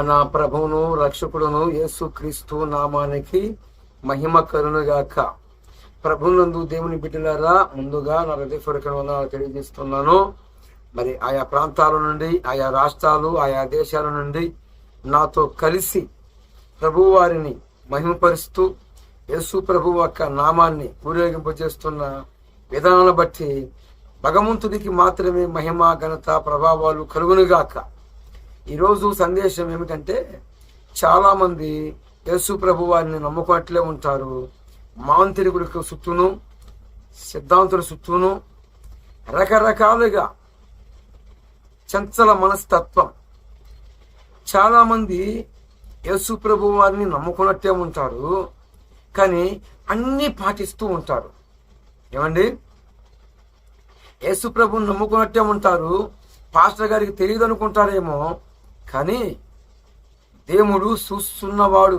మన ప్రభువును రక్షకుడును యేసుక్రీస్తు నామానికి మహిమ కరునుగాక ప్రభునందు దేవుని బిడ్డలారా ముందుగా నా హృదయపూర్వక వందనాలు తెలియజేస్తున్నాను. మరి ఆయా ప్రాంతాల నుండి ఆయా రాష్ట్రాలు ఆయా దేశాల నుండి నాతో కలిసి ప్రభు వారిని మహిమపరుస్తూ యేసు ప్రభు యొక్క నామాన్ని ఊరేగింపజేస్తున్న విధానాలను బట్టి భగవంతుడికి మాత్రమే మహిమ ఘనత ప్రభావాలు కలుగునుగాక ఈరోజు సందేశం ఏమిటంటే చాలామంది యేసు ప్రభు వారిని నమ్ముకున్నట్లే ఉంటారు. మాంత్రికుడికి సుత్తూను సిద్ధాంతుల సుత్తూను రకరకాలుగా చంచల మనస్తత్వం. చాలామంది యేసు ప్రభు వారిని నమ్ముకున్నట్టే ఉంటారు కానీ అన్నీ పాటిస్తూ ఉంటారు. ఏమండి? యేసు ప్రభుని నమ్ముకున్నట్టే ఉంటారు. పాస్టర్ గారికి తెలియదు అనుకుంటారేమో కానీ దేవుడు చూస్తున్నవాడు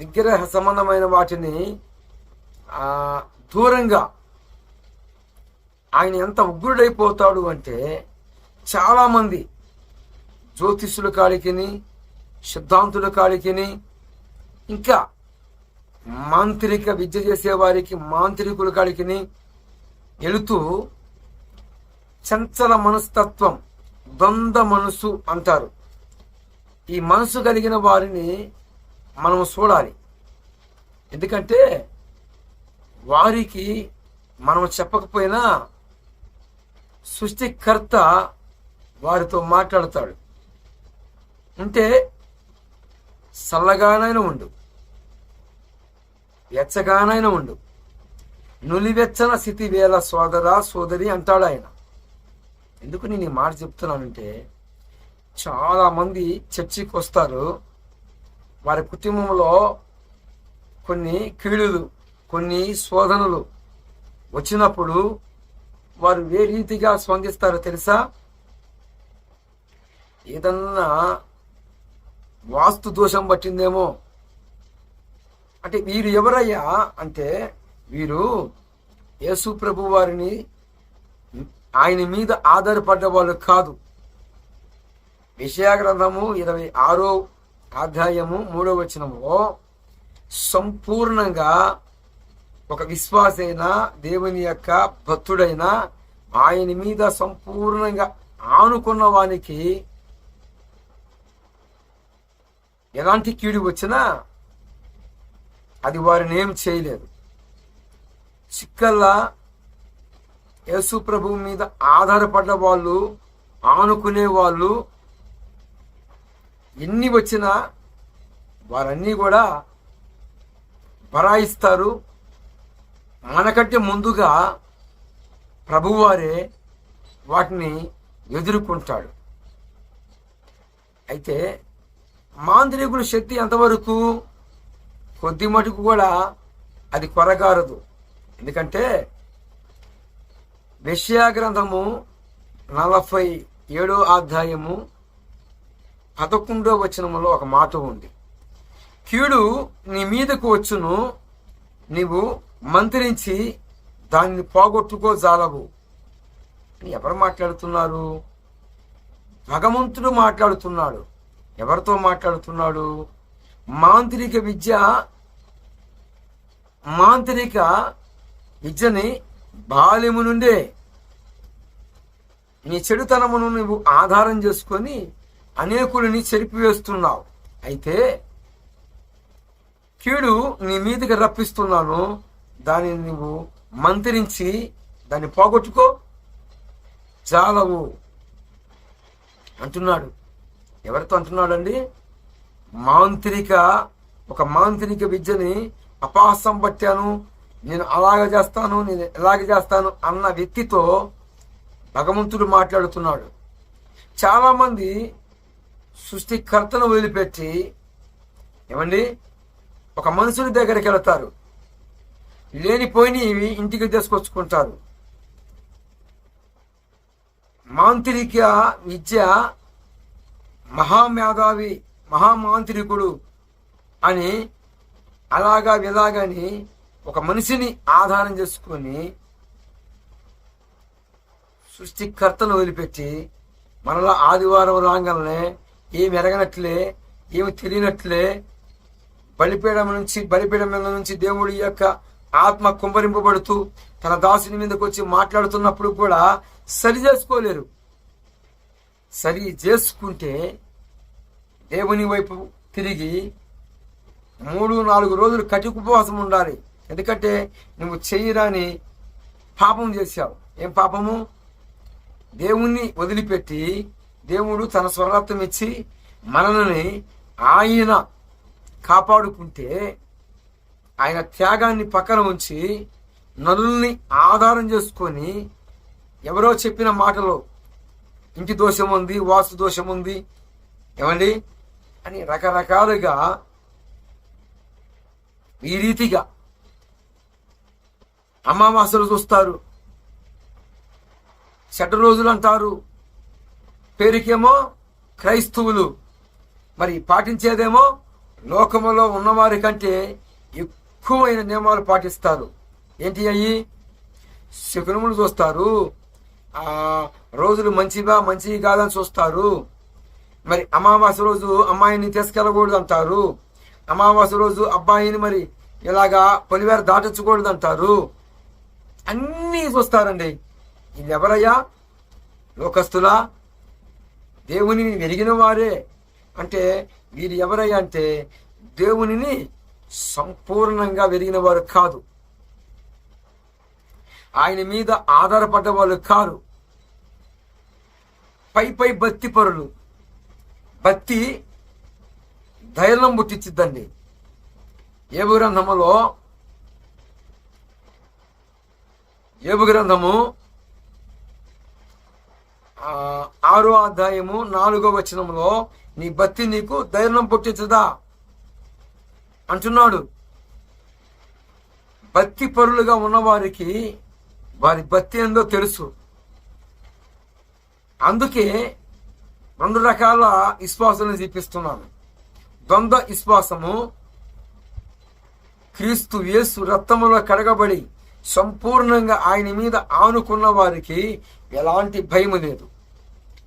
విగ్రహ సంబంధమైన వాటిని దూరంగా ఆయన ఎంత ఉగ్రుడైపోతాడు అంటే చాలామంది జ్యోతిష్యుల కాడికిని సిద్ధాంతుల కాడికిని ఇంకా మాంత్రిక విద్య చేసేవారికి మాంత్రికుల కాడికిని వెళుతూ చంచల మనస్తత్వం ద్వంద్వ మనసు అంటారు. ఈ మనసు కలిగిన వారిని మనం చూడాలి. ఎందుకంటే వారికి మనం చెప్పకపోయినా సృష్టికర్త వారితో మాట్లాడతాడు. ఉంటే చల్లగానైనా ఉండు. వెచ్చగానైనా ఉండు. నులివెచ్చన స్థితి వేల సోదరా సోదరి అంటాడు ఆయన. ఎందుకు నేను ఈ మాట చెప్తున్నానంటే చాలామంది చర్చికి వస్తారు వారి కుటుంబంలో కొన్ని కీడులు కొన్ని శోధనలు వచ్చినప్పుడు వారు ఏ రీతిగా స్పందిస్తారో తెలుసా? ఏదన్నా వాస్తు దోషం పట్టిందేమో. అంటే వీరు ఎవరయ్యా? అంటే వీరు యేసు ప్రభు వారిని ఆయన మీద ఆధారపడ్డ వాళ్ళు కాదు. విషయాగ్రంథము ఇరవై ఆరో అధ్యాయము మూడో వచనములో సంపూర్ణంగా ఒక విశ్వాసైన దేవుని యొక్క భక్తుడైన ఆయన మీద సంపూర్ణంగా ఆనుకున్న వానికి ఎలాంటి కీడు వచ్చినా అది వారిని ఏం చేయలేదు. చిక్కల్లా యేసు ప్రభువు మీద ఆధారపడ్డ వాళ్ళు ఆనుకునే వాళ్ళు ఎన్ని వచ్చినా వారన్నీ కూడా బరాయిస్తారు మనకంటే ముందుగా ప్రభువారే వాటిని ఎదుర్కొంటాడు. అయితే మాంత్రికుల శక్తి ఎంతవరకు? కొద్ది మటుకు కూడా అది కొరగారదు ఎందుకంటే గ్రంథము నలభై ఏడో అధ్యాయము పదకొండో వచనములో ఒక మాట ఉంది. కీడు నీ మీదకు వచ్చును నీవు మంత్రించి దాన్ని పోగొట్టుకో జాలవు. ఎవరు మాట్లాడుతున్నారు? భగవంతుడు మాట్లాడుతున్నాడు. ఎవరితో మాట్లాడుతున్నాడు? మాంత్రిక విద్య మాంత్రిక విద్యని బాల్యము నుండే నీ చెడుతనమును నువ్వు ఆధారం చేసుకొని అనేకులని చెరిపివేస్తున్నావు. అయితే కీడు నీ మీదకి రప్పిస్తున్నాను. దానిని నువ్వు మంత్రించి దాన్ని పోగొట్టుకో. జాలవు అంటున్నాడు. ఎవరితో అంటున్నాడండి? మాంత్రిక ఒక మాంత్రిక విద్యని అపాసం పట్టాను. నేను అలాగ చేస్తాను నేను ఇలాగ చేస్తాను అన్న వ్యక్తితో భగవంతుడు మాట్లాడుతున్నాడు. చాలామంది సృష్టికర్తను వదిలిపెట్టి ఏమండి? ఒక మనుషుని దగ్గరికి వెళతారు. లేనిపోయినవి ఇంటికి తీసుకొచ్చుకుంటారు. మాంత్రిక విద్య మహామేధావి మహామాంత్రికుడు అని అలాగా ఇలాగని ఒక మనిషిని ఆధారం చేసుకొని సృష్టికర్తను వదిలిపెట్టి మనలో ఆదివారం రాగానే ఏమి ఎరగనట్లే ఏమి తెలియనట్లే బలిపీడం నుంచి బలిపీడం మీద నుంచి దేవుడి యొక్క ఆత్మ కుంభరింపబడుతూ తన దాసుని మీదకి వచ్చి మాట్లాడుతున్నప్పుడు కూడా సరి చేసుకోలేరు. సరి చేసుకుంటే దేవుని వైపు తిరిగి మూడు నాలుగు రోజులు కటిక ఉపవాసం ఉండాలి. ఎందుకంటే నువ్వు చెయ్యరాని పాపం చేశావు. ఏం పాపము? దేవుణ్ణి వదిలిపెట్టి దేవుడు తన స్వరత్వం ఇచ్చి మనల్ని ఆయన కాపాడుకుంటే ఆయన త్యాగాన్ని పక్కన ఉంచి నలుల్ని ఆధారం చేసుకొని ఎవరో చెప్పిన మాటలో ఇంటి దోషం ఉంది వాస్తు దోషం ఉంది. ఏమండి? అని రకరకాలుగా ఈ రీతిగా అమావాస్యలు చూస్తారు చెడ్డ రోజులు అంటారు. పేరుకేమో క్రైస్తవులు. మరి పాటించేదేమో లోకములో ఉన్నవారి కంటే ఎక్కువైన నియమాలు పాటిస్తారు. ఏంటి అయ్యి? శకునములు చూస్తారు. ఆ రోజులు మంచివా మంచివి కాదని చూస్తారు. మరి అమావాస్య రోజు అమ్మాయిని తీసుకెళ్ళకూడదు అంటారు. అమావాస్య రోజు అబ్బాయిని మరి ఇలాగా పొలివేర దాటించకూడదు అంటారు. అన్నీ చూస్తారండి. ఇది ఎవరయ్యా లోకస్తులా? దేవునిని వెరిగిన వారే. అంటే వీరు ఎవరయ్యా అంటే దేవునిని సంపూర్ణంగా వెరిగిన వారు కాదు. ఆయన మీద ఆధారపడ్డ వాళ్ళు కారు. పై పై భక్తి పరులు. భక్తి ధైర్యం పుట్టించిద్దండి ఏ గ్రంథములో ఏబు గ్రంథము ఆరో అధ్యాయము నాలుగో వచనంలో నీ భక్తి నీకు ధైర్యం పుట్టించదా? అంటున్నాడు. భక్తి పరులుగా ఉన్నవారికి వారి భక్తి ఏందో తెలుసు. అందుకే రెండు రకాల విశ్వాసాలను చూపిస్తున్నాను. ద్వంద్వ విశ్వాసము క్రీస్తు యేసు రక్తములో కడగబడి సంపూర్ణంగా ఆయన మీద ఆనుకున్న వారికి ఎలాంటి భయం లేదు.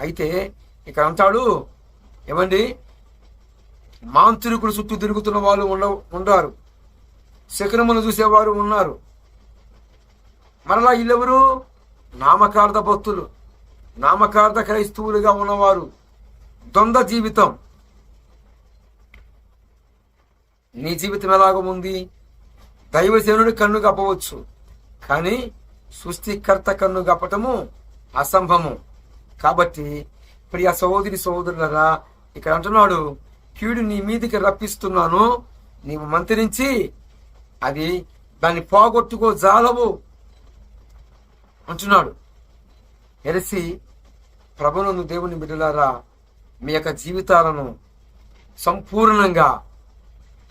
అయితే ఇక్కడ అంటాడు ఏమండి? మాంత్రికుడు చుట్టూ తిరుగుతున్న వాళ్ళు ఉండ ఉండారు. శకునములు చూసేవారు ఉన్నారు. మరలా వీళ్ళెవరు? నామకార్థ భక్తులు నామకార్థ క్రైస్తవులుగా ఉన్నవారు. ద్వంద్వ జీవితం. నీ జీవితం ఎలాగ ఉంది? దైవసేనుడి కన్ను కప్పవచ్చు కానీ సృష్టికర్త కన్ను గప్పటము అసంభవము. కాబట్టి ప్రియ సహోదరి సహోదరులరా ఇక్కడ అంటున్నాడు కీడు నీ మీదికి రప్పిస్తున్నాను నీవు మంత్రించి అది దాన్ని పోగొట్టుకో జాలవు. అంటున్నాడు. ఎరసి ప్రభులను దేవుని బిడ్డలారా మీ యొక్క జీవితాలను సంపూర్ణంగా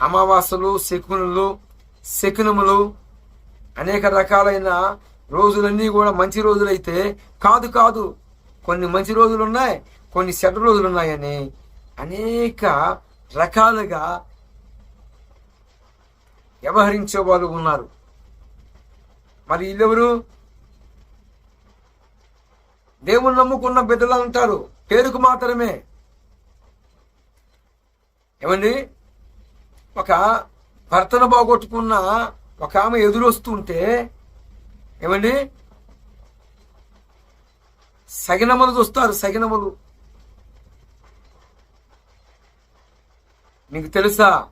అమావాస్యలు శకునులు శకునములు అనేక రకాలైన రోజులన్నీ కూడా మంచి రోజులైతే కాదు కాదు కొన్ని మంచి రోజులు ఉన్నాయి కొన్ని చెడ్డ రోజులు ఉన్నాయని అనేక రకాలుగా వ్యవహరించే వాళ్ళు ఉన్నారు. మరి వీళ్ళెవరు? దేవుని నమ్ముకున్న బిడ్డలు అంటారు పేరుకు మాత్రమే. ఏమండి? ఒక భర్తను బాగొట్టుకున్న ఒక ఆమె ఎదురొస్తుంటే ఏమండి? సగినములు చూస్తారు సగినములు మీకు తెలుసా?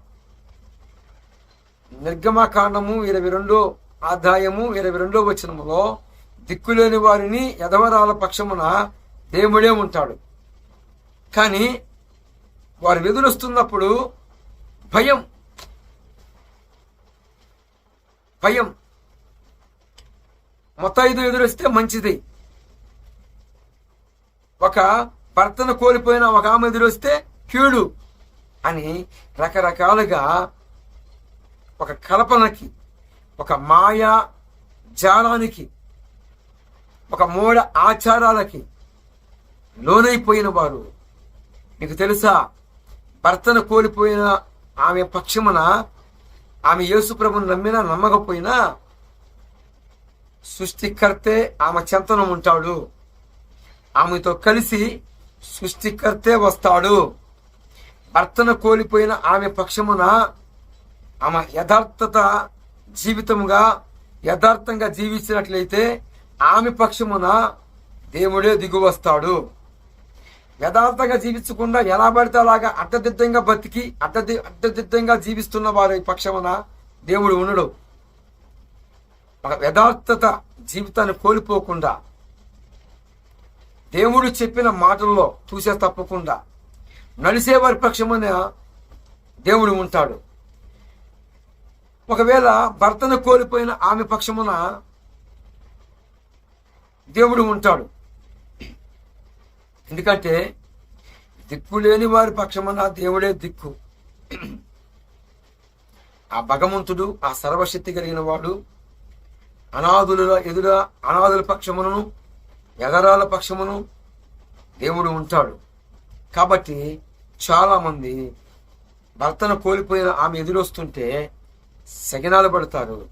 నిర్గమకాండము ఇరవై రెండో ఆదాయము ఇరవై రెండో వచనములో దిక్కులేని వారిని ఎదవరాల పక్షమున దేవుడే ఉంటాడు. కానీ వారు ఎదురొస్తున్నప్పుడు భయం భయం. మొత్తం ఎదురొస్తే మంచిది. ఒక భర్తను కోల్పోయిన ఒక ఆమె ఎదురొస్తే కీడు అని రకరకాలుగా ఒక కల్పనకి ఒక మాయా జాలానికి ఒక మూఢ ఆచారాలకి లోనైపోయిన వారు. మీకు తెలుసా? భర్తను కోల్పోయిన ఆమె పక్షమున ఆమె యేసుప్రభుని నమ్మినా నమ్మకపోయినా సృష్టికర్తే ఆమె చెంతనం ఉంటాడు. ఆమెతో కలిసి సృష్టికర్తే వస్తాడు. భర్తను కోల్పోయిన ఆమె పక్షమున ఆమె యథార్థత జీవితముగా యథార్థంగా జీవించినట్లయితే ఆమె పక్షమున దేవుడే దిగువస్తాడు. యథార్థంగా జీవించకుండా ఎలా పడితే అలాగా అడ్డదిడ్డంగా బతికి అడ్డది అడ్డదిడ్డంగా జీవిస్తున్న వారి పక్షమున దేవుడు ఉండడు ఒక యథార్థత జీవితాన్ని కోల్పోకుండా దేవుడు చెప్పిన మాటల్లో చూసే తప్పకుండా నడిసే వారి పక్షమున దేవుడు ఉంటాడు. ఒకవేళ భర్తను కోల్పోయిన ఆమె పక్షమున దేవుడు ఉంటాడు. ఎందుకంటే దిక్కు లేని వారి పక్షమున దేవుడే దిక్కు. ఆ భగవంతుడు ఆ సర్వశక్తి కలిగిన వాడు అనాథుల ఎదుర అనాథుల పక్షమును ఎదరాల పక్షమును దేవుడు ఉంటాడు. కాబట్టి చాలామంది భర్తను కోల్పోయిన ఆమె ఎదురొస్తుంటే సగినాలు పడతారు.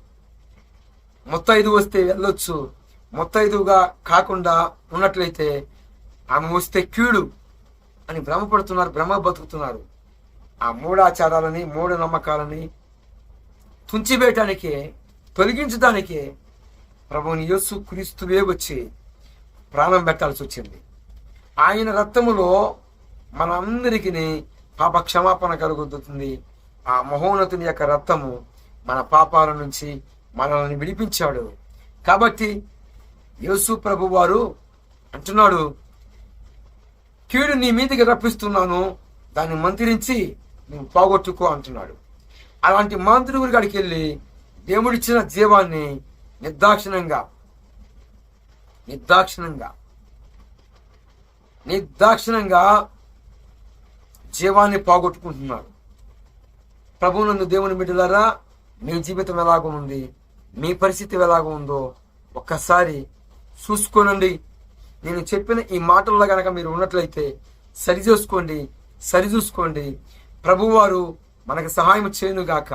మొత్తైదు వస్తే వెళ్ళొచ్చు. మొత్తైదుగా కాకుండా ఉన్నట్లయితే ఆమె వస్తే కీడు అని భ్రమపడుతున్నారు భ్రమ బతుకుతున్నారు. ఆ మూఢాచారాలని మూఢ నమ్మకాలని తుంచివేయటానికే తొలగించడానికే ప్రభుని యేసు క్రీస్తువే వచ్చి ప్రాణం పెట్టాల్సి వచ్చింది. ఆయన రక్తములో మనందరికీ పాప క్షమాపణ కలుగుతుంది. ఆ మహోన్నతుని యొక్క రక్తము మన పాపాల నుంచి మనల్ని విడిపించాడు. కాబట్టి యేసు ప్రభు వారు అంటున్నాడు కీడు నీ మీదకి రప్పిస్తున్నాను. దాన్ని మంత్రించి నువ్వు పోగొట్టుకో అంటున్నాడు. అలాంటి మంత్రుడి కాడికి వెళ్ళి దేవుడిచ్చిన జీవాన్ని నిర్దాక్షిణంగా నిర్దాక్షిణంగా నిర్దాక్షిణంగా జీవాన్ని పోగొట్టుకుంటున్నారు ప్రభునందు దేవుని బిడ్డలారా మీ జీవితం ఎలాగ ఉంది మీ పరిస్థితి ఎలాగ ఉందో ఒక్కసారి చూసుకోనండి. నేను చెప్పిన ఈ మాటల్లో కనుక మీరు ఉన్నట్లయితే సరిచూసుకోండి సరిచూసుకోండి ప్రభువారు మనకు సహాయం చేయనుగాక.